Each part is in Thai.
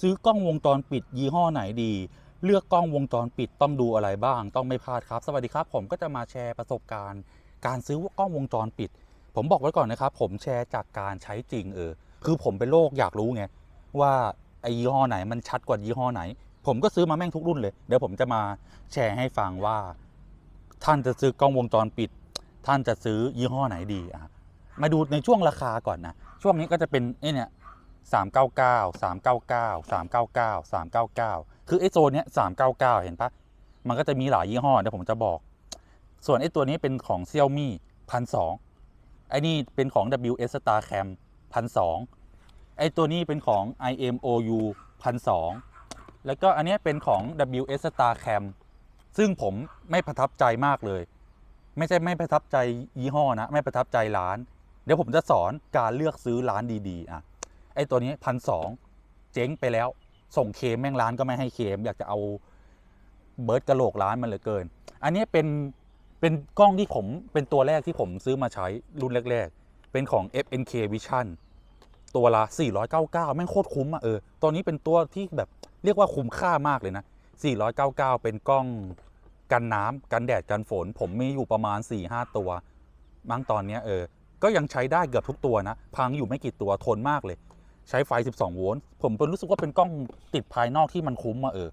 ซื้อกล้องวงจรปิดยี่ห้อไหนดี เลือกกล้องวงจรปิดต้องดูอะไรบ้าง ต้องไม่พลาดครับ สวัสดีครับ ผมก็จะมาแชร์ประสบการณ์ การซื้อกล้องวงจรปิด ผมบอกไว้ก่อนนะครับ ผมแชร์จากการใช้จริงเออคือผมเป็นโรคอยากรู้ไงว่าไอ้ยี่ห้อไหนมันชัดกว่ายี่ห้อไหน ผมก็ซื้อมาแม่งทุกรุ่นเลย เดี๋ยวผมจะมาแชร์ให้ฟังว่า ท่านจะซื้อกล้องวงจรปิด ท่านจะซื้อยี่ห้อไหนดีอะมาดูในช่วงราคาก่อนนะช่วงนี้ก็จะเป็นไอ้เนี่ย สามเก้าเก้าสามเก้าเก้าสามเก้าเก้าสามเก้าเก้าคือไอ้โซนเนี้ยสามเก้าเก้าเห็นปะมันก็จะมีหลายยี่ห้อเดี๋ยวผมจะบอก ส่วนไอ้ตัวนี้เป็นของ Xiaomi พันสองไอ้นี่เป็นของ WS Star Cam พันสองไอ้ตัวนี้เป็นของ IMOU พันสองแล้วก็อันนี้เป็นของ WS Star Cam ซึ่งผมไม่ประทับใจมากเลย ไม่ใช่ไม่ประทับใจยี่ห้อนะ ไม่ประทับใจร้าน เดี๋ยวผมจะสอนการเลือกซื้อร้านดีๆอะ ไอ้ตัวนี้พันสองเจ๊งไปแล้ว ส่งเคมแม่งร้านก็ไม่ให้เคม อยากจะเอาเบิร์ดกระโหลกร้านมันเหลือเกิน อันนี้เป็นเป็นกล้องที่ผมเป็นตัวแรกที่ผมซื้อมาใช้รุ่นแรก ๆ เป็นของ FNK Vision ตัวละ 499 แม่งโคตรคุ้มอะเออตัวนี้เป็นตัวที่แบบเรียกว่าคุ้มค่ามากเลยนะ 499 เป็นกล้องกันน้ำกันแดดกันฝน ผมมีอยู่ประมาณ 4-5 ตัวมั้งตอนเนี้ยเออ ก็ยังใช้ได้เกือบทุกตัวนะ พังอยู่ไม่กี่ตัวทนมากเลย ใช้ไฟ 12 โวลต์ผมเป็นรู้สึกว่าเป็นกล้องติดภายนอกที่มันคุ้มอะเออ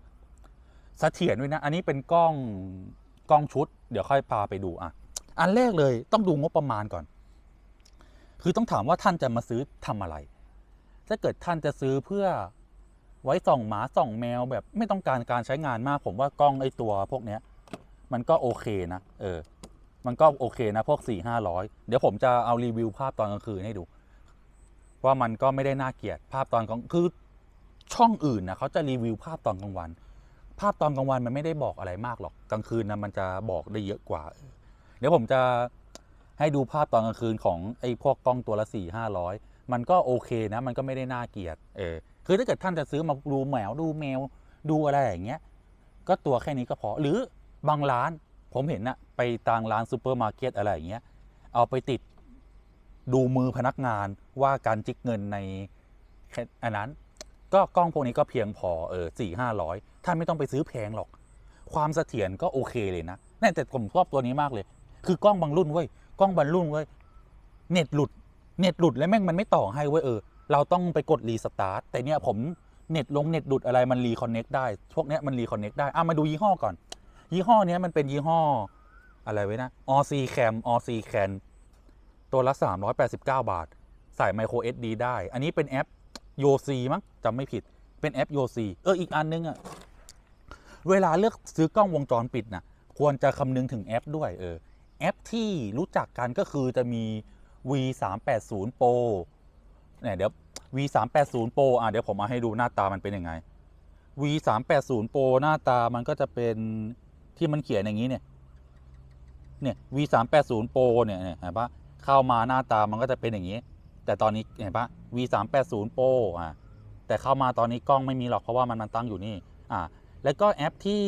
เสถียรด้วยนะ อันนี้เป็นกล้องกล้องชุด เดี๋ยวค่อยพาไปดูอะ อันแรกเลยต้องดูงบประมาณก่อน คือต้องถามว่าท่านจะมาซื้อทำอะไร ถ้าเกิดท่านจะซื้อเพื่อไว้ส่องหมาส่องแมวแบบไม่ต้องการการใช้งานมาก ผมว่ากล้องไอ้ตัวพวกเนี้ย มันก็โอเคนะ เออ มันก็โอเคนะพวก4 5 0 0 เดี๋ยวผมจะเอารีวิวภาพตอนกลางคืนให้ดู ว่ามันก็ไม่ได้น่าเกลียดภาพตอนกลางคือช่องอื่นนะเขาจะรีวิวภาพตอนกลางวัน ภาพตอนกลางวันมันไม่ได้บอกอะไรมากหรอกกลางคืนนะมันจะบอกได้เยอะกว่า เดี๋ยวผมจะให้ดูภาพตอนกลางคืนของไอ้พวกกล้องตัวละสี่ห้าร้อยมันก็โอเคนะ มันก็ไม่ได้น่าเกลียดเออคือถ้าเกิดท่านจะซื้อมาดูแมวดูแมวดูอะไรอย่างเงี้ยก็ตัวแค่นี้ก็พอหรือบางร้านผมเห็นนะไปตางร้านซูเปอร์มาร์เก็ตอะไรอย่างเงี้ยเอาไปติด ดูมือพนักงานว่าการจิกเงินในอันนั้น ก็กล้องพวกนี้ก็เพียงพอเออสี่ห้าร้อยท่านไม่ต้องไปซื้อแพงหรอก ความเสถียรก็โอเคเลยนะแน่แต่ผมชอบตัวนี้มากเลย คือกล้องบางรุ่นเว้ยกล้องบางรุ่นเว้ยเน็ตหลุดเน็ตหลุดแล้วแม่งมันไม่ต่อให้เว้ยเออเราต้องไปกดรีสตาร์ทแต่เนี่ยผมเน็ตลงเน็ตหลุดอะไรมันรีคอนเน็กได้ พวกเนี้ยมันรีคอนเน็กได้อะมาดูยี่ห้อก่อน ยี่ห้อเนี้ยมันเป็นยี่ห้ออะไรไว้นะ OC Cam OC Can ตัวละ 389 บาท ใส่ micro SD ได้ อันนี้เป็นแอป YoC มั้งจำไม่ผิดเป็นแอป YoC เอออีกอันนึงอะเวลาเลือกซื้อกล้องวงจรปิดนะควรจะคำนึงถึงแอปด้วยเออแอปที่รู้จักกันก็คือจะมี V 3 8 0 Pro เนี่ยเดี๋ยว V 3 8 0 Pro อะเดี๋ยวผมมาให้ดูหน้าตามันเป็นยังไง V 3 8 0 Pro หน้าตามันก็จะเป็นที่มันเขียนอย่างนี้เนี่ยเนี่ย V 3 8 0 Pro เนี่ยเห็นปะ เข้ามาหน้าตามันก็จะเป็นอย่างนี้ แต่ตอนนี้เห็นปะ V 3 8 0 Pro อะแต่เข้ามาตอนนี้กล้องไม่มีหรอกเพราะว่ามันมันตั้งอยู่นี่อ่าแล้วก็แอปที่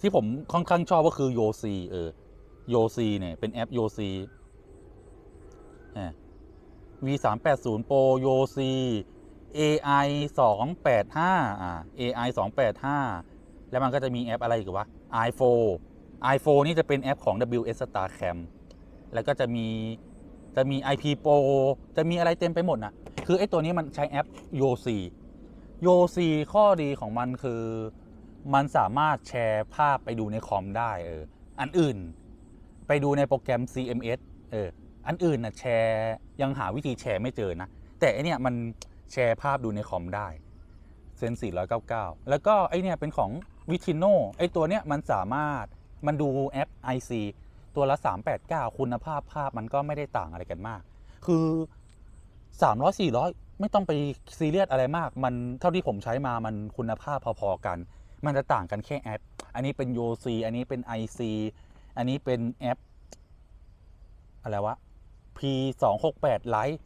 ที่ผมค่อนข้างชอบก็คือ YoC เออ YoC เนี่ยเป็นแอป YoC เนี่ย V 3 8 0 Pro YoC AI 2 8 5อ่า AI 2 8 5 แล้วมันก็จะมีแอปอะไรอีกวะ iPhone iPhone นี่จะเป็นแอปของ WS Star Cam แล้วก็จะมีจะมี IP Pro จะมีอะไรเต็มไปหมดนะคือไอ้ตัวนี้มันใช้แอป YoC YoC ข้อดีของมันคือมันสามารถแชร์ภาพไปดูในคอมได้เอออันอื่น ไปดูในโปรแกรม CMS เอออันอื่นนะแชร์ยังหาวิธีแชร์ไม่เจอนะ แต่อันเนี้ยมันแชร์ภาพดูในคอมได้เซน499 แล้วก็ไอเนี่ยเป็นของวิทิโนไอตัวเนี้ยมันสามารถมันดูแอป IC ตัวละ 389 คุณภาพภาพมันก็ไม่ได้ต่างอะไรกันมาก คือ 300 400 ไม่ต้องไปซีเรียสอะไรมาก มันเท่าที่ผมใช้มามันคุณภาพพอๆกัน มันจะต่างกันแค่แอป อันนี้เป็น YoC อันนี้เป็น IC อันนี้เป็นแอป อะไรวะ P 2 6 8 Lite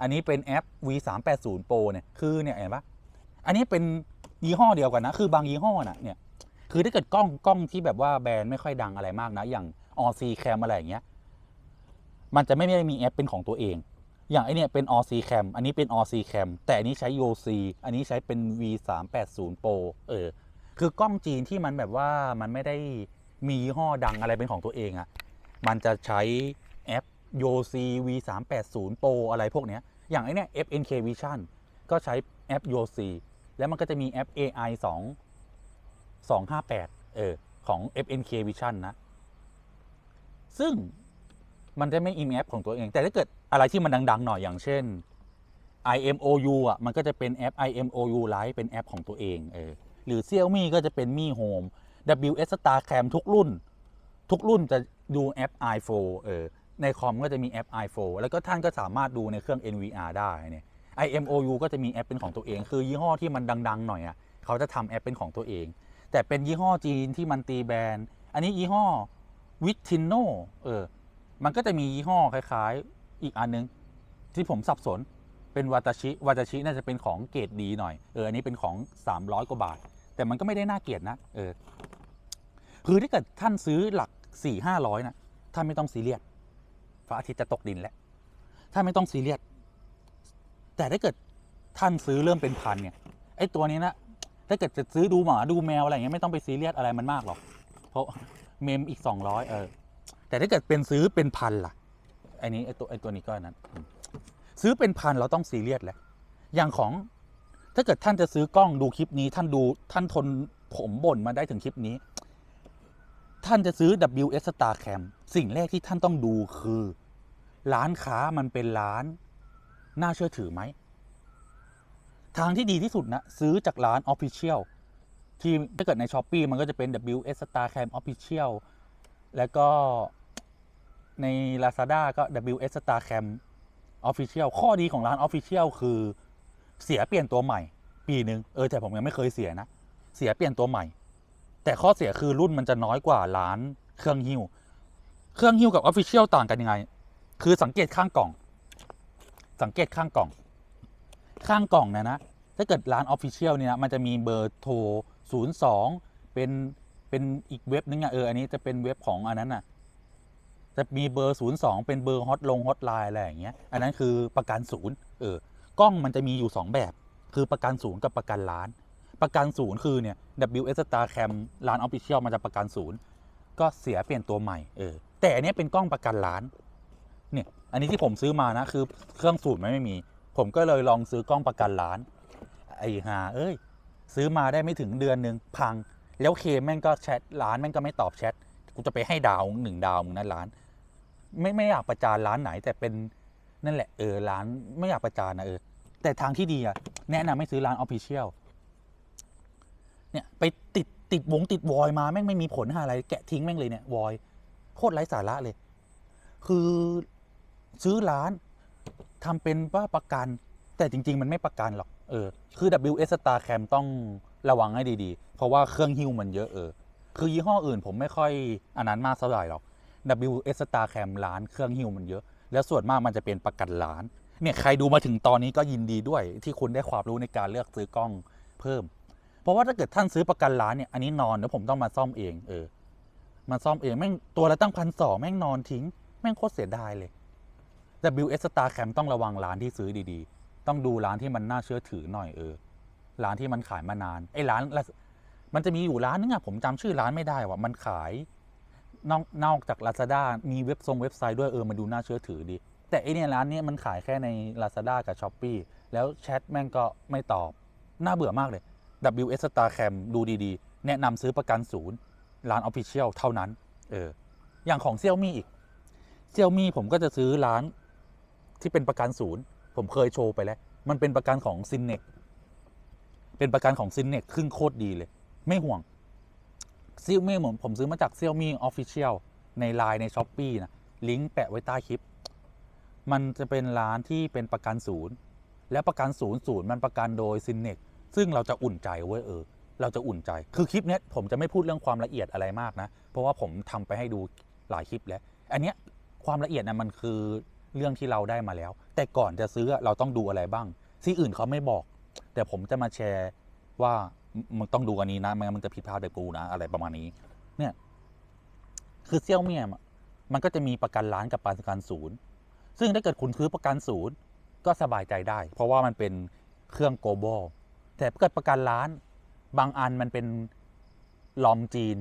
อันนี้เป็นแอป V 3 8 0 Pro เนี่ย คือเนี่ยเห็นปะอันนี้เป็นยี่ห้อเดียวกันนะ คือบางยี่ห้อน่ะเนี่ย คือถ้าเกิดกล้องกล้องที่แบบว่าแบรนด์ไม่ค่อยดังอะไรมากนะ อย่าง OC Cam อะไรอย่างเงี้ย มันจะไม่ได้มีแอปเป็นของตัวเอง อย่างไอเนี่ยเป็น All C Cam อันนี้เป็น All C Cam แต่อันนี้ใช้ YOC อันนี้ใช้เป็น V 3 8 0 Pro เออ คือกล้องจีนที่มันแบบว่ามันไม่ได้มียี่ห้อดังอะไรเป็นของตัวเองอะ่ะ มันจะใช้แอป YOC V 3 8 0 Pro อะไรพวกเนี้ย อย่างไอเนี่ย FNK Vision ก็ใช้แอป YOC แล้วมันก็จะมีแอป AI 2 258 เออ ของ FNK Vision นะ ซึ่งมันจะไม่อิมแอปของตัวเอง แต่ถ้าเกิดอะไรที่มันดัง ๆ หน่อยอย่างเช่น IMOU อะมันก็จะเป็นแอป IMOU Lite เป็นแอปของตัวเองเออหรือ Xiaomi ก็จะเป็น Mi Home WS Star Cam ทุกรุ่น ทุกรุ่นจะดูแอป i4 เออในคอมก็จะมีแอป i4 แล้วก็ท่านก็สามารถดูในเครื่อง NVR ได้เนี่ย IMOU ก็จะมีแอปเป็นของตัวเอง คือยี่ห้อที่มันดัง ๆ หน่อยอะเขาจะทำแอปเป็นของตัวเอง แต่เป็นยี่ห้อจีนที่มันตีแบรนด์ อันนี้ยี่ห้อ วิทินโนเออ มันก็จะมียี่ห้อคล้ายๆ อีกอันนึง ที่ผมสับสนเป็นวาตาชิวาตาชิน่าจะเป็นของเกรดดีหน่อยเอออันนี้เป็นของ 300 กว่าบาท แต่มันก็ไม่ได้น่าเกลียดนะเออคือถ้าเกิดท่านซื้อหลัก 4 500นะท่านไม่ต้องซีเรียสพระอาทิตย์จะตกดินแล้วท่านไม่ต้องซีเรียสแต่ถ้าเกิดท่านซื้อเริ่มเป็นพันเนี่ยไอ้ตัวนี้นะถ้าเกิดจะซื้อดูหมาดูแมวอะไรเงี้ยไม่ต้องไปซีเรียสอะไรมันมากหรอกเพราะ เมมอีก 200 เออ แต่ถ้าเกิดเป็นซื้อเป็นพันล่ะไอ้นี้ไอ้ตัวไอ้ตัวนี้ก็อันนั้น ซื้อเป็นพันเราต้องซีเรียสแหละ อย่างของถ้าเกิดท่านจะซื้อกล้องดูคลิปนี้ ท่านดูท่านทนผมบ่นมาได้ถึงคลิปนี้ ท่านจะซื้อ WS Star Cam สิ่งแรกที่ท่านต้องดูคือ ร้านค้ามันเป็นร้าน น่าเชื่อถือไหม ทางที่ดีที่สุดนะ ซื้อจากร้าน Official ที่ถ้าเกิดใน s h อ p e e มันก็จะเป็น WS Star Cam Official แล้วก็ใน Lazada ก็ WS Star Cam Official ข้อดีของร้าน Official คือเสียเปลี่ยนตัวใหม่ ปีหนึ่งเออแต่ผมยังไม่เคยเสียนะ เสียเปลี่ยนตัวใหม่ แต่ข้อเสียคือรุ่นมันจะน้อยกว่าร้านเครื่องหิ้ว เครื่องหิ้วกับ Official ต่างกันยังไง คือสังเกตข้างกล่อง สังเกตข้างกล่อง ข้างกล่องเนะนะ ถ้าเกิดร้าน Official เนี่ยนะมันจะมีเบอร์โทร 02 เป็นเป็นอีกเว็บนึงอะเอออันนี้จะเป็นเว็บของอันนั้นอะจะมีเบอร์ 02 เป็นเบอร์ฮอตลงฮอตไลน์อะไรอย่างเงี้ยอันนั้นคือประกันศูนย์เออกล้องมันจะมีอยู่ 2 แบบ คือประกันศูนย์กับประกันล้าน ประกันศูนย์คือเนี่ย WS Star Cam ร้าน Official มันจะประกันศูนย์ก็เสียเปลี่ยนตัวใหม่เออแต่อันเนี้ยเป็นกล้องประกันล้านเนี่ยอันนี้ที่ผมซื้อมานะคือเครื่องสูตรไม่มี ผมก็เลยลองซื้อกล้องประกันล้านไอ้หาเอ้ย ซื้อมาได้ไม่ถึงเดือนหนึ่งพัง แล้วเคแม่งก็แชทร้านแม่งก็ไม่ตอบแชทกูจะไปให้ดาวหนึ่งดาวมึงนะร้าน ไม่ไม่อยากประจานร้านไหนแต่เป็นนั่นแหละเออร้านไม่อยากประจานนะเออแต่ทางที่ดีอะแนะนำให้ซื้อร้านออฟฟิเชียลเนี่ยไปติดติดวงติดวอยมาแม่งไม่มีผลหาอะไร แกะทิ้งแม่งเลยเนี่ยวอยโคตรไร้สาระเลย คือซื้อร้านทำเป็นว่าประกัน แต่จริง ๆ มันไม่ประกันหรอก เออคือ WS Star Cam ต้องระวังให้ดีๆ เพราะว่าเครื่องหิ้วมันเยอะเออ คือยี่ห้ออื่นผมไม่ค่อยอันนั้นมากเท่าไหร่หรอก WS Star Cam ร้านเครื่องหิ้วมันเยอะ แล้วส่วนมากมันจะเป็นประกันร้าน เนี่ยใครดูมาถึงตอนนี้ก็ยินดีด้วยที่คุณได้ความรู้ในการเลือกซื้อกล้องเพิ่ม เพราะว่าถ้าเกิดท่านซื้อประกันร้านเนี่ยอันนี้นอนแล้วผมต้องมาซ่อมเองเออมาซ่อมเองแม่งตัวละตั้งพันสองแม่งนอนทิ้ง แม่งโคตรเสียดายเลย WS Star Cam ต้องระวังร้านที่ซื้อดีๆ ต้องดูร้านที่มันน่าเชื่อถือหน่อยเออ ร้านที่มันขายมานานไอ้ร้านมันจะมีอยู่ร้านนึงอะผมจำชื่อร้านไม่ได้ว่ามันขายนอกนอกจาก Lazada มีเว็บทรงเว็บไซต์ด้วยเออมันดูน่าเชื่อถือดี แต่ไอเนี่ยร้านนี้มันขายแค่ใน Lazada กับ s h อ p e e แล้วแชทแม่งก็ไม่ตอบ น่าเบื่อมากเลย WS Star Cam ดูดีๆ แนะนำซื้อประกันศูนย์ ร้าน Official เท่านั้น เออ อย่างของ Xiaomi อีก Xiaomi ผมก็จะซื้อร้านที่เป็นประกันศูนย์ ผมเคยโชว์ไปแล้ว มันเป็นประกันของ s y n n e x เป็นประกันของ s y n n e x ขึ้นโคตรดีเลย ไม่ห่วง Xiaomi ผมผมซื้อมาจาก Xiaomi Official ใน Line ใน s h อ p e e นะลิงก์แปะไว้ใต้คลิป มันจะเป็นร้านที่เป็นประกันศูนย์ และประกันศูนย์ศูนย์มันประกันโดย s y n n e x ซึ่งเราจะอุ่นใจเว้ยเออ เราจะอุ่นใจ คือคลิปเนี้ยผมจะไม่พูดเรื่องความละเอียดอะไรมากนะ เพราะว่าผมทำไปให้ดูหลายคลิปแล้ว อันเนี้ยความละเอียดนะมันคือเรื่องที่เราได้มาแล้ว แต่ก่อนจะซื้อเราต้องดูอะไรบ้างที่อื่นเขาไม่บอก แต่ผมจะมาแชร์ว่ามึงต้องดูอันนี้นะไมันงั้นมันจะผิดพลาดแบบกูนะอะไรประมาณนี้ เนี่ย คือเซี่ยวเมี่ยมมันก็จะมีประกันร้านกับประกันศูนย์ ซึ่งถ้าเกิดคุณซื้อประกันศูนย์ก็สบายใจได้ เพราะว่ามันเป็นเครื่อง global แต่เกิดประกันล้าน บางอันมันเป็นลอมจีน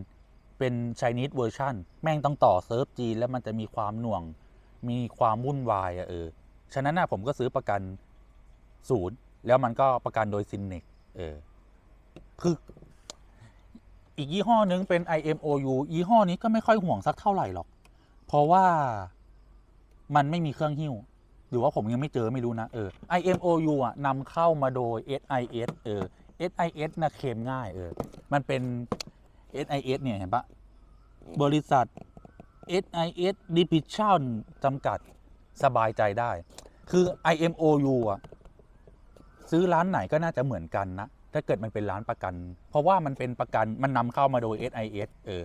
เป็น Chinese version แม่งต้องต่อเซิร์ฟจีน แล้วมันจะมีความหน่วง มีความวุ่นวายอะเออ ฉะนั้นนะผมก็ซื้อประกันศูนย์แล้วมันก็ประกันโดยซินเนกเออคืออีกยี่ห้อนึงเป็น IMOU ยี่ห้อนี้ก็ไม่ค่อยห่วงสักเท่าไหร่หรอก เพราะว่ามันไม่มีเครื่องหิ้ว หรือว่าผมยังไม่เจอไม่รู้นะ เออ IMOU อะนำเข้ามาโดย SIS เออ SIS นะเคมง่ายเออ มันเป็น SIS เนี่ยเห็นปะบริษัท SIS Division จำกัด สบายใจได้ คือ IMOU อะซื้อร้านไหนก็น่าจะเหมือนกันนะ ถ้าเกิดมันเป็นร้านประกัน เพราะว่ามันเป็นประกันมันนำเข้ามาโดย SIS เออ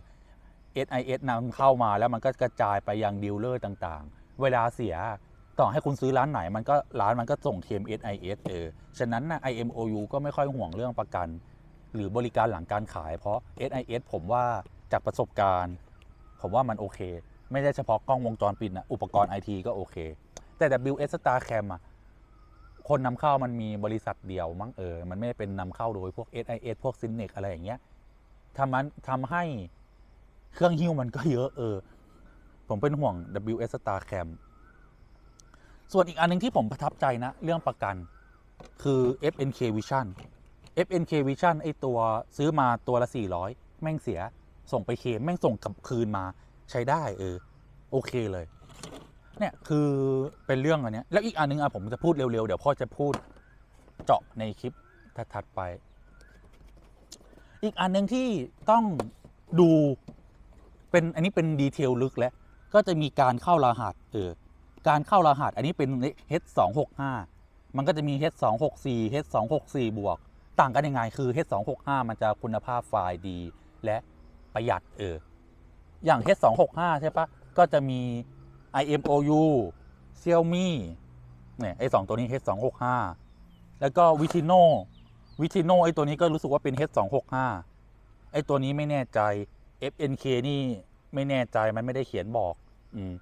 SIS นำเข้ามาแล้วมันก็กระจายไปยังดีลเลอร์ต่างๆ เวลาเสียต่อให้คุณซื้อร้านไหนมันก็ร้านมันก็ส่งเคม SIS เออ ฉะนั้นนะ IMOU ก็ไม่ค่อยห่วงเรื่องประกัน หรือบริการหลังการขาย เพราะ SIS ผมว่าจากประสบการณ์ ผมว่ามันโอเค ไม่ได้เฉพาะกล้องวงจรปิดนะอุปกรณ์ไอทีก็โอเค แต่ WS Starcam อะคนนำเข้ามันมีบริษัทเดียวมั้งเออ มันไม่ได้เป็นนำเข้าโดยพวก SIS พวก s y n e x อะไรอย่างเงี้ยทำมันทำให้เครื่องหิ้วมันก็เยอะเออ ผมเป็นห่วง WS Starcam ส่วนอีกอันหนึงที่ผมประทับใจนะ เรื่องประกันคือ FNK Vision FNK Vision ไอตัวซื้อมาตัวละ 400 แม่งเสีย ส่งไปเคมแม่งส่งกลับคืนมา ใช้ได้เออโอเคเลย เนี่ยคือเป็นเรื่องอันเนี้ยแล้วอีกอันนึงอะผมจะพูดเร็วๆ เดี๋ยวพ่อจะพูดเจาะในคลิปถัดๆไป อีกอันหนึงที่ต้องดูเป็นอันนี้เป็นดีเทลลึกแล้ว ก็จะมีการเข้ารหัสเออการเข้ารหัสอันนี้เป็น H265 มันก็จะมี H264 H264 บวก ต่างกันยังไงคือ H265 มันจะคุณภาพไฟล์ดี และประหยัดเออ อย่าง H265 ใช่ปะก็จะมี IMOU Xiaomi เนี่ยไอสองตัวนี้ H265 แล้วก็ Vitino Vitino ไอตัวนี้ก็รู้สึกว่าเป็น H265 ไอตัวนี้ไม่แน่ใจ FNK นี่ไม่แน่ใจมันไม่ได้เขียนบอกอืม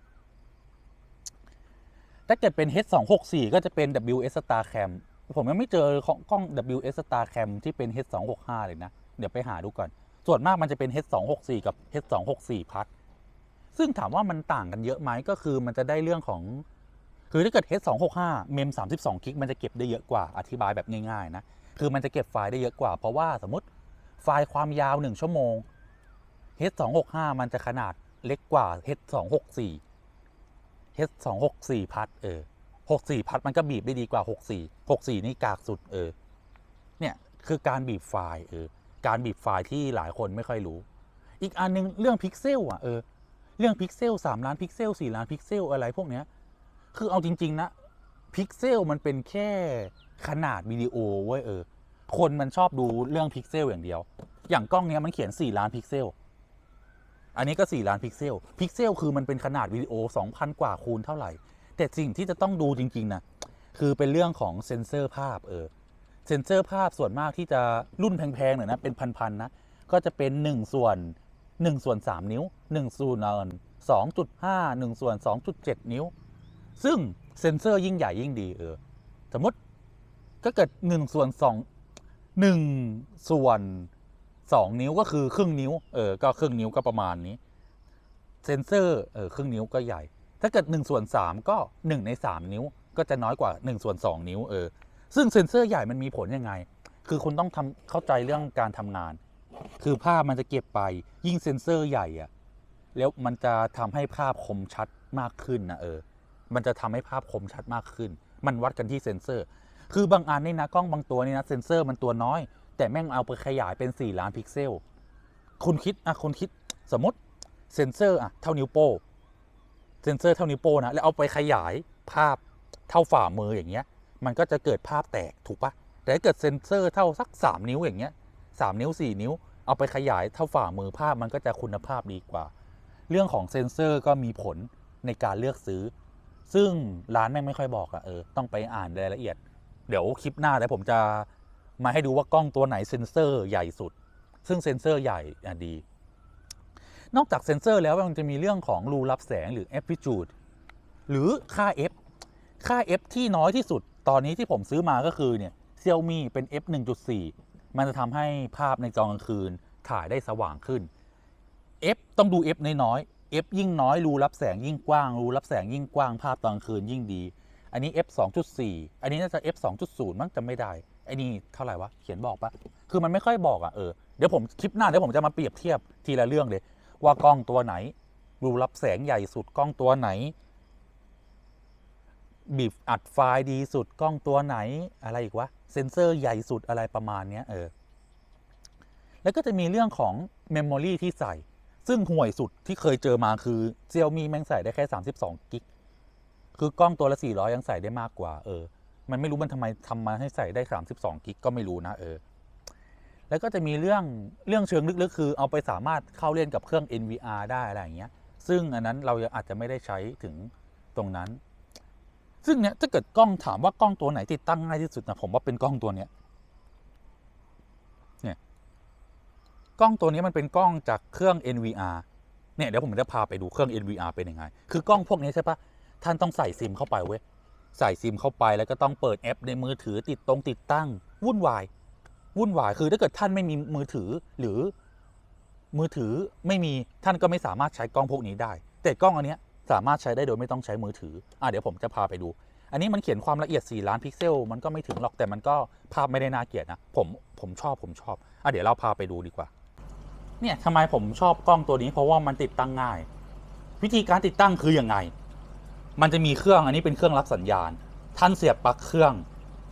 ถ้าเกิดเป็น H264 ก็จะเป็น WS Starcam ผมยังไม่เจอของกล้อง WS Starcam ที่เป็น H265 เลยนะ เดี๋ยวไปหาดูก่อน ส่วนมากมันจะเป็น H264 กับ H264 พัดซึ่งถามว่ามันต่างกันเยอะไหมก็คือมันจะได้เรื่องของคือถ้าเกิด H265 เมม 32 กิก มันจะเก็บได้เยอะกว่าอธิบายแบบง่ายๆนะ คือมันจะเก็บไฟล์ได้เยอะกว่า เพราะว่าสมมติไฟล์ความยาว 1 ชั่วโมง H265 มันจะขนาดเล็กกว่า H264 H264 พัดเออ 64 พัดมันก็บีบได้ดีกว่า 64 64 นี่กากสุดเออ เนี่ยคือการบีบไฟล์เออ การบีบไฟล์ที่หลายคนไม่ค่อยรู้ อีกอันนึงเรื่องพิกเซลอะเออเรื่องพิกเซล3ล้านพิกเซล4ล้านพิกเซลอะไรพวกเนี้ยคือเอาจริง ๆ นะพิกเซลมันเป็นแค่ขนาดวิดีโอเว้ยเออ คนมันชอบดูเรื่องพิกเซลอย่างเดียว อย่างกล้องเนี้ยมันเขียน 4 ล้านพิกเซล อันนี้ก็ 4 ล้านพิกเซล พิกเซลคือมันเป็นขนาดวิดีโอ 2,000 กว่าคูณเท่าไหร่ แต่สิ่งที่จะต้องดูจริง ๆ นะ คือเป็นเรื่องของเซนเซอร์ภาพเออ เซ็นเซอร์ภาพส่วนมากที่จะรุ่นแพงๆหน่อยนะ เป็นพันๆนะ ก็จะเป็น 1 ส่วน 1 ส่วน 3 นิ้ว 1 ส่วนเอิน2.5 1ส่วน 2.7 นิ้ว ซึ่งเซ็นเซอร์ยิ่งใหญ่ยิ่งดีเออสมมติก็เกิด1ส่วน2 1ส่วน 2 นิ้วก็คือครึ่งนิ้วเออก็ครึ่งนิ้วก็ประมาณนี้ เซ็นเซอร์เออครึ่งนิ้วก็ใหญ่ ถ้าเกิด1ส่วน3ก็ 1 ใน 3 นิ้ว ก็จะน้อยกว่า1ส่วน2นิ้วเออ ซึ่งเซ็นเซอร์ใหญ่มันมีผลยังไง คือคุณต้องทำเข้าใจเรื่องการทำงาน คือภาพมันจะเก็บไปยิ่งเซ็นเซอร์ใหญ่อะแล้วมันจะทำให้ภาพคมชัดมากขึ้นนะเออ มันจะทำให้ภาพคมชัดมากขึ้น มันวัดกันที่เซ็นเซอร์ คือบางอันนี่นะกล้องบางตัวนี่นะเซ็นเซอร์มันตัวน้อย แต่แม่งเอาไปขยายเป็น 4 ล้านพิกเซล คุณคิดอะคุณคิดสมมติเซ็นเซอร์อะเท่านิ้วโป้เซ็นเซอร์เท่านิ้วโป้นะแล้วเอาไปขยายภาพเท่าฝ่ามืออย่างเงี้ย มันก็จะเกิดภาพแตกถูกปะแต่ถ้าเกิดเซ็นเซอร์เท่าสัก 3 นิ้วอย่างเงี้ยสามนิ้ว 4 นิ้ว เอาไปขยายเท่าฝ่ามือภาพมันก็จะคุณภาพดีกว่า เรื่องของเซ็นเซอร์ก็มีผลในการเลือกซื้อ ซึ่งร้านแม่งไม่ค่อยบอกอะเออต้องไปอ่านรายละเอียด เดี๋ยวคลิปหน้าแต่ผมจะมาให้ดูว่ากล้องตัวไหนเซ็นเซอร์ใหญ่สุด ซึ่งเซ็นเซอร์ใหญ่อะดี นอกจากเซ็นเซอร์แล้วมันจะมีเรื่องของรูรับแสงหรือ amplitude หรือค่า f ค่า f ที่น้อยที่สุด ตอนนี้ที่ผมซื้อมาก็คือเนี่ย Xiaomi เป็น f 1.4 มันจะทำให้ภาพในจอกลางคืนถ่ายได้สว่างขึ้น f ต้องดู f น้อยๆ f ยิ่งน้อยรูรับแสงยิ่งกว้างรูรับแสงยิ่งกว้างภาพตอนกลางคืนยิ่งดี อันนี้ f 2.4 อันนี้น่าจะ f 2.0 มั้งจำไม่ได้ไอ้นี่เท่าไหร่วะเขียนบอกปะคือมันไม่ค่อยบอกอะเออเดี๋ยวผมคลิปหน้าเดี๋ยวผมจะมาเปรียบเทียบทีละเรื่องเลย ว่ากล้องตัวไหนรูรับแสงใหญ่สุดกล้องตัวไหน บีบอัดไฟล์ดีสุดกล้องตัวไหนอะไรอีกวะ เซนเซอร์ใหญ่สุดอะไรประมาณนี้เออ แล้วก็จะมีเรื่องของเมมโมรีที่ใส่ ซึ่งห่วยสุดที่เคยเจอมาคือ Xiaomi แม่งใส่ได้แค่ 32กิกคือกล้องตัวละ 400 ยังใส่ได้มากกว่า เออ มันไม่รู้มันทำไมทำมาให้ใส่ได้ 32กิกก็ไม่รู้นะเออ แล้วก็จะมีเรื่องเรื่องเชิงลึกๆคือ เอาไปสามารถเข้าเล่นกับเครื่อง NVR ได้อะไรอย่างเงี้ย ซึ่งอันนั้นเราอาจจะไม่ได้ใช้ถึงตรงนั้น ซึ่งเนี้ยถ้าเกิดกล้องถามว่ากล้องตัวไหนติดตั้งง่ายที่สุดนะผมว่าเป็นกล้องตัวเนี้ยเนี่ยกล้องตัวนี้มันเป็นกล้องจากเครื่อง NVR เนี่ยเดี๋ยวผมจะพาไปดูเครื่อง NVR เป็นยังไง คือกล้องพวกนี้ใช่ปะท่านต้องใส่ซิมเข้าไปเว้ยใส่ซิมเข้าไปแล้วก็ต้องเปิดแอปในมือถือติดตรงติดตั้ง วุ่นวาย วุ่นวายคือถ้าเกิดท่านไม่มีมือถือหรือมือถือไม่มีท่านก็ไม่สามารถใช้กล้องพวกนี้ได้ แต่กล้องอันเนี้ย สามารถใช้ได้โดยไม่ต้องใช้มือถืออะเดี๋ยวผมจะพาไปดู อันนี้มันเขียนความละเอียด 4 ล้านพิกเซล มันก็ไม่ถึงหรอกแต่มันก็ภาพไม่ได้น่าเกลียดนะ ผมผมชอบผมชอบอะเดี๋ยวเราพาไปดูดีกว่า เนี่ยทำไมผมชอบกล้องตัวนี้เพราะว่ามันติดตั้งง่าย วิธีการติดตั้งคืออยังไง มันจะมีเครื่องอันนี้เป็นเครื่องรับสัญญาณ ท่านเสียบปลั๊กเครื่อง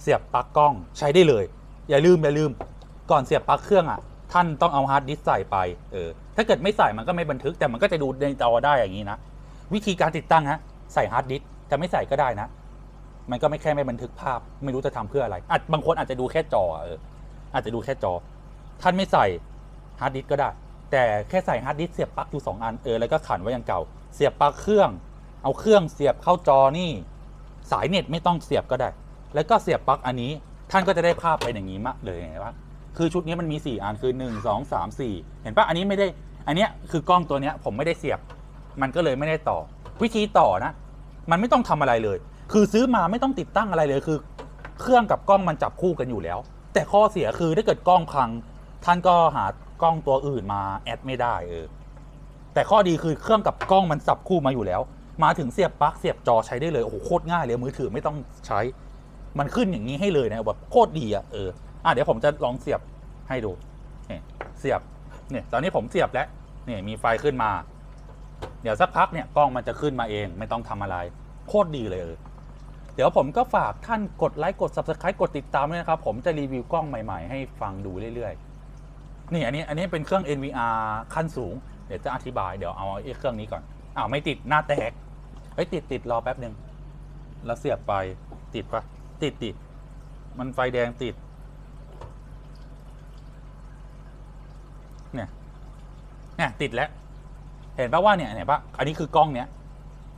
เสียบปลั๊กกล้องใช้ได้เลย อย่าลืมอย่าลืม ก่อนเสียบปลั๊กเครื่องอะท่านต้องเอาฮาร์ดดิสก์ใส่ไป เออ ถ้าเกิดไม่ใส่มันก็ไม่บันทึกแต่มันก็จะดูในจอได้อย่างนี้นะ วิธีการติดตั้งฮะใส่ฮาร์ดดิสจะไม่ใส่ก็ได้นะ มันก็ไม่แค่ไม่บันทึกภาพ ไม่รู้จะทำเพื่ออะไรอาจบางคนอาจจะดูแค่จอเอออาจจะดูแค่จอ ท่านไม่ใส่ฮาร์ดดิสก็ได้ แต่แค่ใส่ฮาร์ดดิสเสียบปลั๊กอยู่สองอันเออแล้วก็ขันไว้อย่างเก่า เสียบปลั๊กเครื่อง เอาเครื่องเสียบเข้าจอนี่ สายเน็ตไม่ต้องเสียบก็ได้ แล้วก็เสียบปลั๊กอันนี้ ท่านก็จะได้ภาพเป็นอย่างนี้มาเลยเห็นปะคือชุดนี้มันมี 4 อันคือ 1 2 3 4 เห็นปะอันนี้ไม่ได้ อันเนี้ยคือกล้องตัวเนี้ยผมไม่ได้เสียบ มันก็เลยไม่ได้ต่อ วิธีต่อนะ มันไม่ต้องทำอะไรเลย คือซื้อมาไม่ต้องติดตั้งอะไรเลยคือ เครื่องกับกล้องมันจับคู่กันอยู่แล้ว แต่ข้อเสียคือถ้าเกิดกล้องพัง ท่านก็หากล้องตัวอื่นมาแอดไม่ได้เออแต่ข้อดีคือเครื่องกับกล้องมันสับคู่มาอยู่แล้ว มาถึงเสียบปลั๊กเสียบจอใช้ได้เลยโอ้โหโคตรง่ายเลยมือถือไม่ต้องใช้ มันขึ้นอย่างนี้ให้เลยนะแบบโคตรดีอะเอออะเดี๋ยวผมจะลองเสียบให้ดูเนี่ยเสียบเนี่ยตอนนี้ผมเสียบแล้วเนี่ยมีไฟขึ้นมา เดี๋ยวสักพักเนี่ยกล้องมันจะขึ้นมาเองไม่ต้องทำอะไร โคตรดีเลยเออเดี๋ยวผมก็ฝากท่านกดไลค์กด subscribe กดติดตามด้วยนะครับ ผมจะรีวิวกล้องใหม่ ๆ ให้ฟังดูเรื่อยๆ นี่อันนี้อันนี้เป็นเครื่อง NVR ขั้นสูง เดี๋ยวจะอธิบายเดี๋ยวเอาไอ้เครื่องนี้ก่อนอ้าวไม่ติดหน้าแตกเฮ้ยติดติดรอแป๊บหนึ่งแล้วเสียบไปติดปะติดติดมันไฟแดงติด เนี่ย เนี่ยติดแล้ว เห็นปะว่าเนี่ยเห็นปะอันนี้คือกล้องเนี้ย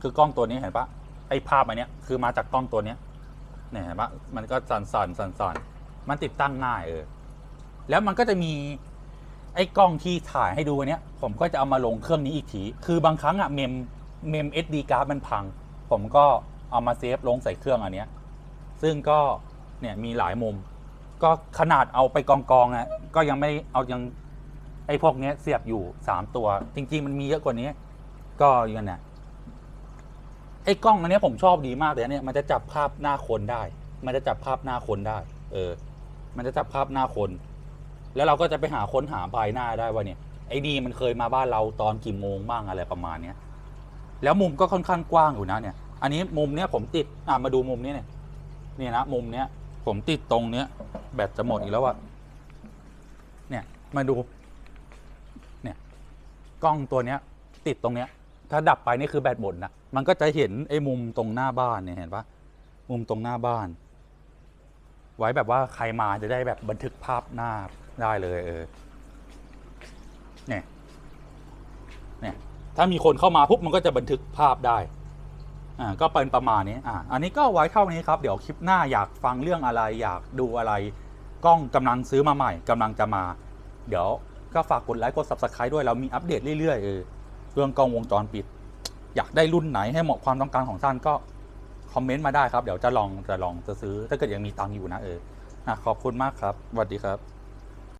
คือกล้องตัวนี้เห็นปะไอภาพอันเนี้ยคือมาจากกล้องตัวเนี้ยเนี่ยเห็นปะมันก็สั่นสั่นสั่นสั่นมันติดตั้งง่ายเออแล้วมันก็จะมีไอ้กล้องที่ถ่ายให้ดูอันเนี้ยผมก็จะเอามาลงเครื่องนี้อีกที คือบางครั้งอะเมมเมม SD การ์ดมันพัง ผมก็เอามาเซฟลงใส่เครื่องอันเนี้ยซึ่งก็เนี่ยมีหลายมุม ก็ขนาดเอาไปกองกองๆนะก็ยังไม่เอายัง ไอ้พวกเนี้ยเสียบอยู่สามตัว จริง ๆ มันมีเยอะกว่านี้ ก็อยังไงไอ้กล้องอันนี้ผมชอบดีมากเลยเนี่ยมันจะจับภาพหน้าคนได้ มันจะจับภาพหน้าคนได้ เออ มันจะจับภาพหน้าคน แล้วเราก็จะไปหาค้นหาใบหน้าได้ว่าเนี่ยไอ้นี่มันเคยมาบ้านเราตอนกี่โมงบ้างอะไรประมาณเนี้ยแล้วมุมก็ค่อนข้างกว้างอยู่นะเนี่ย อันนี้มุมเนี้ยผมติดอะมาดูมุมนี้เนี่ยเนี่ยนะมุมเนี้ยผมติดตรงเนี้ยแบตจะหมดอีกแล้วอะเนี่ยมาดู กล้องตัวเนี้ย ติดตรงเนี้ย ถ้าดับไปนี่คือแบตหมดนะมันก็จะเห็นไอ้มุมตรงหน้าบ้านเนี่ยเห็นปะมุมตรงหน้าบ้าน ไว้แบบว่าใครมาจะได้แบบบันทึกภาพหน้าได้เลยเออเนี่ยเนี่ยถ้ามีคนเข้ามาปุ๊บมันก็จะบันทึกภาพได้อ่าก็เป็นประมาณนี้อ่าอันนี้ก็ไว้เท่านี้ครับ เดี๋ยวคลิปหน้าอยากฟังเรื่องอะไร อยากดูอะไร กล้องกำลังซื้อมาใหม่กำลังจะมา เดี๋ยว ก็ฝากกดไลค์กด subscribe ด้วยเรามีอัปเดตเรื่อยๆเออเรื่องกล้องวงจรปิด อยากได้รุ่นไหนให้เหมาะความต้องการของท่านก็คอมเมนต์มาได้ครับ เดี๋ยวจะลองจะลองจะซื้อถ้าเกิดยังมีตังค์อยู่นะเออนะขอบคุณมากครับสวัสดีครับ